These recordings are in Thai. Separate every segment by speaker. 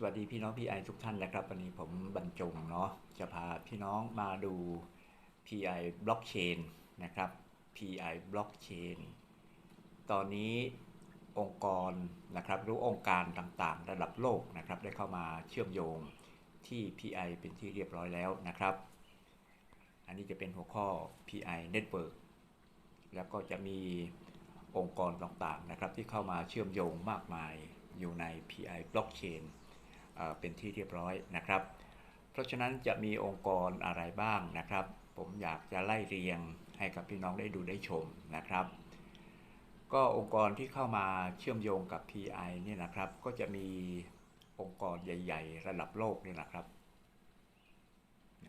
Speaker 1: สวัสดีพี่น้องพีไอทุกท่านนะครับ วันนี้ผมบรรจงเนาะจะพาพี่น้องมาดู PI Blockchain นะครับ PI Blockchain ตอนนี้องค์กรนะครับหรือองค์การต่างๆ ระดับโลกนะครับ ได้เข้ามาเชื่อมโยงที่ PI เป็นที่เรียบร้อยแล้วนะครับ อันนี้จะเป็นหัวข้อ PI Network แล้วก็จะมีองค์กรต่างๆนะครับที่เข้ามาเชื่อมโยงมากมายอยู่ใน PI Blockchain เป็นที่เรียบร้อยนะครับ เพราะฉะนั้นจะมีองค์กรอะไรบ้างนะครับ ผมอยากจะไล่เรียงให้กับพี่น้องได้ดูได้ชมนะครับ ก็องค์กรที่เข้ามาเชื่อมโยงกับ PI เนี่ยนะครับ ก็จะมีองค์กรใหญ่ ๆ ระดับโลกนี่แหละครับ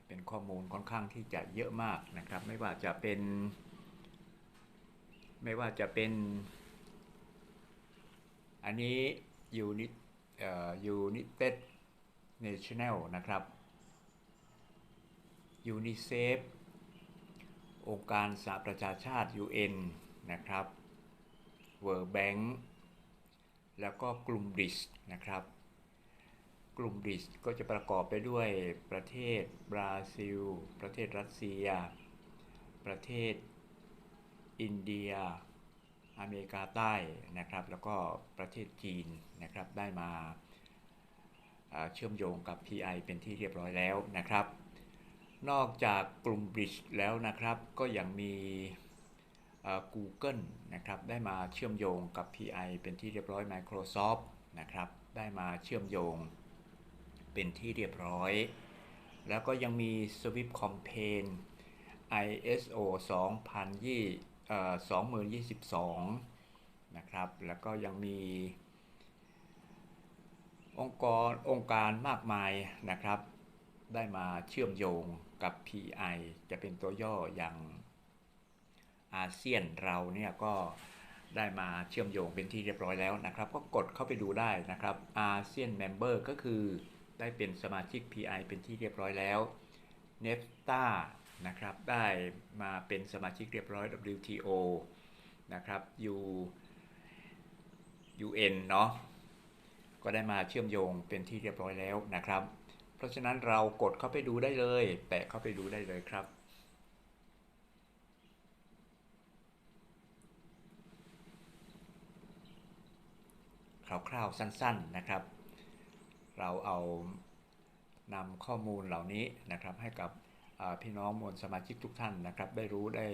Speaker 1: เป็นข้อมูลค่อนข้างที่จะเยอะมากนะครับ ไม่ว่าจะเป็น ไม่ว่าจะเป็น อันนี้ยูนิ ตเอ่อ United National นะครับ UNICEF องค์การสหประชาชาติ UN นะครับ World Bank แล้วก็กลุ่มดิสนะครับ กลุ่มดิสก็จะประกอบไปด้วยประเทศบราซิล ประเทศรัสเซีย ประเทศอินเดีย อเมริกาใต้นะครับ แล้วก็ประเทศจีนนะครับได้มาเชื่อมโยงกับ PI เป็นที่เรียบร้อยแล้วนะครับ นอกจากกลุ่ม Bridge แล้วนะครับ ก็ยังมี Google นะครับได้มาเชื่อมโยงกับ PI เป็นที่เรียบร้อย Microsoft นะครับได้มาเชื่อมโยงเป็นที่เรียบร้อย แล้วก็ยังมี Swift Campaign ISO 2020เอ่ 2022 นะครับ แล้วก็ยังมีองค์กรองค์การมากมายนะครับ ได้มาเชื่อมโยงกับ PI จะเป็นตัวย่ออย่างอาเซียนเราเนี่ยก็ได้มาเชื่อมโยงเป็นที่เรียบร้อยแล้วนะครับ ก็กดเข้าไปดูได้นะครับอาเซียนเมมเบอร์ก็คือได้เป็นสมาชิก PI เป็นที่เรียบร้อยแล้ว n e f t a นะครับได้มาเป็นสมาชิกเรียบร้อย WTO นะครับ U UN เนาะก็ได้มาเชื่อมโยงเป็นที่เรียบร้อยแล้วนะครับ เพราะฉะนั้นเรากดเข้าไปดูได้เลย แตะเข้าไปดูได้เลยครับคร่าวๆสั้นๆนะครับ เราเอานำข้อมูลเหล่านี้นะครับให้กับ พี่น้องมวลสมาชิกทุกท่านนะครับ ได้รู้ได้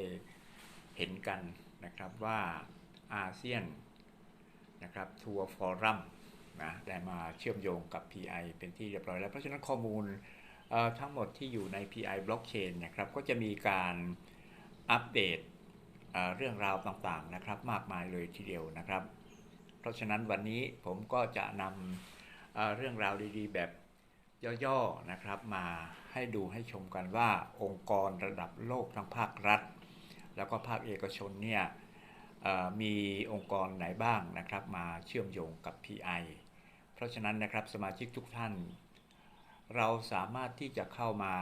Speaker 1: เห็นกันนะครับว่าอาเซียนนะครับทัวร์ฟอรัมนะได้มาเชื่อมโยงกับ PI เป็นที่เรียบร้อยแล้ว เพราะฉะนั้นข้อมูลทั้งหมดที่อยู่ใน PI Blockchain นะครับก็จะมีการอัปเดตเรื่องราวต่างๆนะครับมากมายเลยทีเดียวนะครับ เพราะฉะนั้นวันนี้ผมก็จะนำเรื่องราวดีๆ แบบ ย่อๆนะครับมาให้ดูให้ชมกันว่าองค์กรระดับโลกทั้งภาครัฐ แล้วก็ภาคเอกชนเนี่ยมีองค์กรไหนบ้างนะครับ มาเชื่อมโยงกับ PI เพราะฉะนั้นนะครับสมาชิกทุกท่าน เราสามารถที่จะเข้ามา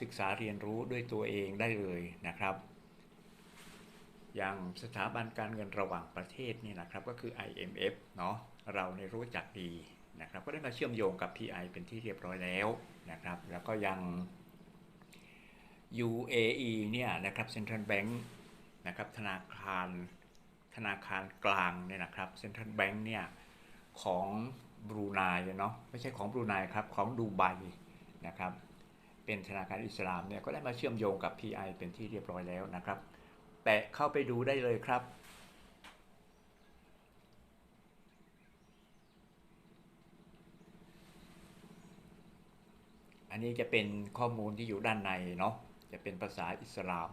Speaker 1: ศึกษาเรียนรู้ด้วยตัวเองได้เลยนะครับ อย่างสถาบันการเงินระหว่างประเทศนี่นะครับก็คือ IMF เนาะเราในรู้จักดี นะครับก็ได้มาเชื่อมโยงกับ PI เป็นที่เรียบร้อยแล้วนะครับแล้วก็ยัง UAE เนี่ยนะครับ Central Bank นะครับธนาคารธนาคารกลางเนี่ยนะครับ Central Bank เนี่ยของบรูไนเนาะไม่ใช่ของบรูไนครับของดูไบนะครับเป็นธนาคารอิสลามเนี่ยก็ได้มาเชื่อมโยงกับ PI เป็นที่เรียบร้อยแล้วนะครับแตะเข้าไปดูได้เลยครับ อันนี้จะเป็นข้อมูลที่อยู่ด้านในเนาะจะเป็นภาษาอิสลาม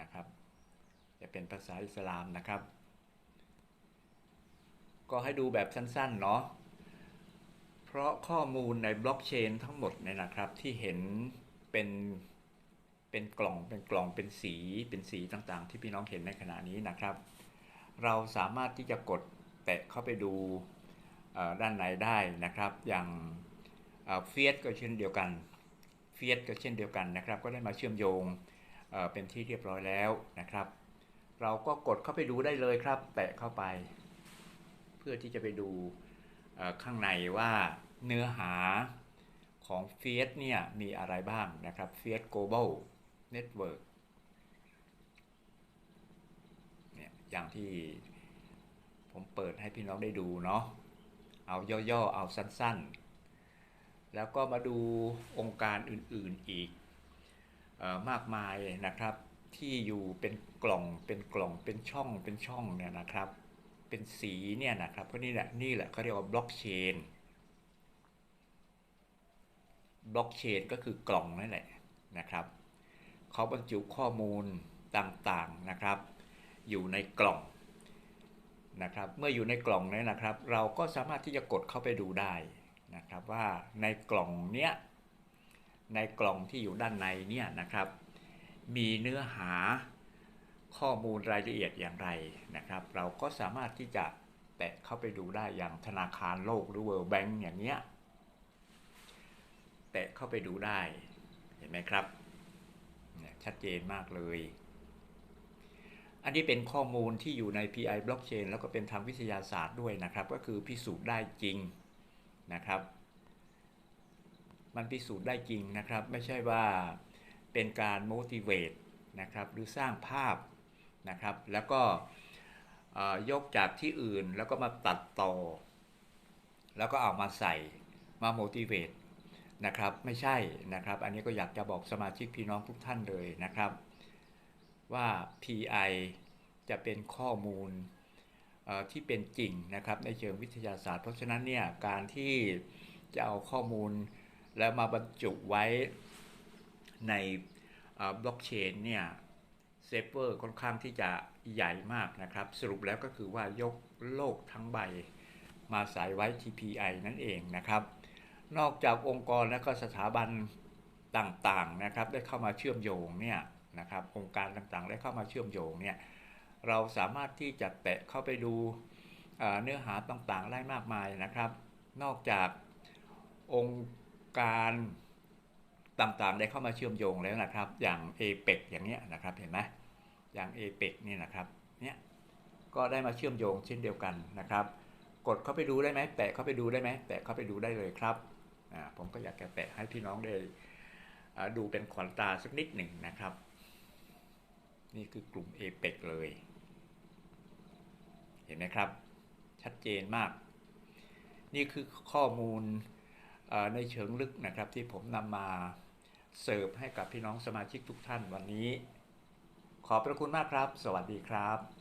Speaker 1: นะครับ จะเป็นภาษาอิสลามนะครับ ก็ให้ดูแบบสั้นๆเนาะเพราะข้อมูลในบล็อกเชนทั้งหมดเนี่ยนะครับที่เห็นเป็นเป็นกล่องเป็นกล่องเป็นสีเป็นสีต่างๆ ที่พี่น้องเห็นในขณะนี้นะครับ เราสามารถที่จะกดแตะเข้าไปดูด้านในได้นะครับ อย่าง เฟียสก็เช่นเดียวกันเฟียสก็เช่นเดียวกันนะครับ ก็ได้มาเชื่อมโยงเป็นที่เรียบร้อยแล้วนะครับ เราก็กดเข้าไปดูได้เลยครับแตะเข้าไป เพื่อที่จะไปดูข้างในว่าเนื้อหาของ f i a t เนี่ยมีอะไรบ้างนะครับ f i a t Global Network เนี่ยอย่างที่ผมเปิดให้พี่น้องได้ดูเนาะเอาย่อๆ เอาสั้นๆ แล้วก็มาดูองค์การอื่นๆอีกออมากมายนะครับ ที่อยู่เป็นกล่องเป็นกล่องเป็นช่องเป็นช่องเนี่ยนะครับ เป็นสีเนี่ยนะครับก็นี่แหละนี่แหละเขาเรียกว่าบล็อกเชนบล็อกเชนก็คือกล่องนั่นแหละนะครับเขาบรรจุข้อมูลต่างๆนะครับ อยู่ในกล่องนะครับ เมื่ออยู่ในกล่องนี้นะครับ เราก็สามารถที่จะกดเข้าไปดูได้ นะครับว่าในกล่องเนี้ยในกล่องที่อยู่ด้านในเนี่ยนะครับ มีเนื้อหาข้อมูลรายละเอียดอย่างไรนะครับ เราก็สามารถที่จะแตะเข้าไปดูได้อย่างธนาคารโลกหรือ World Bank อย่างเนี้ยแตะเข้าไปดูได้เห็นไหมครับชัดเจนมากเลย อันนี้เป็นข้อมูลที่อยู่ใน PI Blockchain แล้วก็เป็นทางวิทยาศาสตร์ด้วยนะครับ ก็คือพิสูจน์ได้จริง นะครับ มันพิสูจน์ได้จริงนะครับ ไม่ใช่ว่าเป็นการ motivate นะครับหรือสร้างภาพนะครับ แล้วก็ยกจากที่อื่นแล้วก็มาตัดต่อ แล้วก็เอามาใส่มา motivate นะครับ ไม่ใช่นะครับ อันนี้ก็อยากจะบอกสมาชิกพี่น้องทุกท่านเลยนะครับ ว่า PI จะเป็นข้อมูล ที่เป็นจริงนะครับในเชิงวิทยาศาสตร์ เพราะฉะนั้นเนี่ยการที่จะเอาข้อมูลแล้วมาบรรจุไว้ในบล็อกเชนเนี่ยเซฟเวอร์ค่อนข้างที่จะใหญ่มากนะครับ สรุปแล้วก็คือว่ายกโลกทั้งใบมาใส่ไว้ TPI นั่นเองนะครับ นอกจากองค์กรและก็สถาบันต่างๆนะครับ ได้เข้ามาเชื่อมโยงเนี่ยนะครับองค์การต่างๆ ได้เข้ามาเชื่อมโยงเนี่ย เราสามารถที่จะแตะเข้าไปดูเนื้อหาต่างๆ ได้มากมายนะครับ นอกจากองค์การต่างๆ ได้เข้ามาเชื่อมโยงแล้วนะครับ อย่าง a p e c อย่างเนี้ยนะครับเห็นไหมอย่าง a p e c นี่นะครับเนี่ยก็ได้มาเชื่อมโยงเช่นเดียวกันนะครับ กดเข้าไปดูได้ไหมแตะเข้าไปดูได้ไหมแตะเข้าไปดูได้เลยครับผมก็อยากจะแตะให้พี่น้องได้ดูเป็นขวัญตาสักนิดหนึ่งนะครับ นี่คือกลุ่ม a p e c เลย เห็นไหมครับ ชัดเจนมาก นี่คือข้อมูลในเชิงลึกนะครับที่ผมนำมาเสิร์ฟให้กับพี่น้องสมาชิกทุกท่านวันนี้ ขอบพระคุณมากครับ สวัสดีครับ